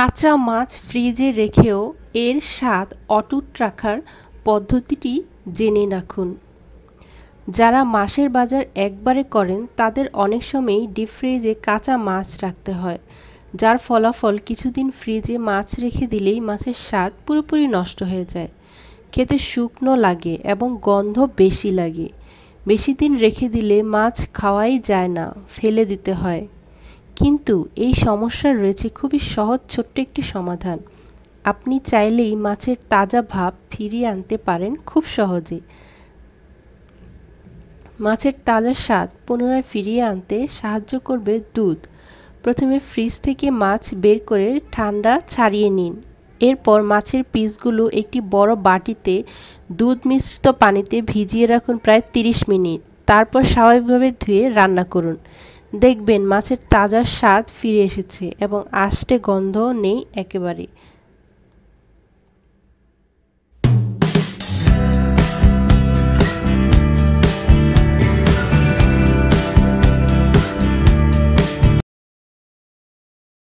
কাঁচা মাছ ফ্রিজে রেখেও এর স্বাদ অটুট রাখার পদ্ধতিটি জেনে রাখুন। যারা মাছের বাজার একবারে করেন, তাদের অনেক সময়ই ডিপ ফ্রিজে কাঁচা মাছ রাখতে হয়, যার ফলাফল কিছুদিন ফ্রিজে মাছ রেখে দিলেই মাছের স্বাদ পুরোপুরি নষ্ট হয়ে যায়। খেতে শুকনো লাগে এবং গন্ধ বেশি লাগে। বেশি দিন রেখে দিলে মাছ খাওয়াই যায় না, ফেলে দিতে হয়। কিন্তু এই সমস্যার রয়েছে খুবই সহজ ছোট্ট একটি সমাধান। আপনি চাইলেই মাছের তাজা ভাব ফিরিয়ে আনতে পারেন খুব সহজে। মাছের তাজা স্বাদ পুনরায় ফিরিয়ে আনতে সাহায্য করবে দুধ। প্রথমে ফ্রিজ থেকে মাছ বের করে ঠান্ডা ছাড়িয়ে নিন। এরপর মাছের পিসগুলো একটি বড় বাটিতে দুধ মিশ্রিত পানিতে ভিজিয়ে রাখুন প্রায় 30 মিনিট। তারপর স্বাভাবিকভাবে ধুয়ে রান্না করুন। দেখবেন মাছের তাজা স্বাদ ফিরে এসেছে এবং আষ্টে গন্ধ নেই একেবারে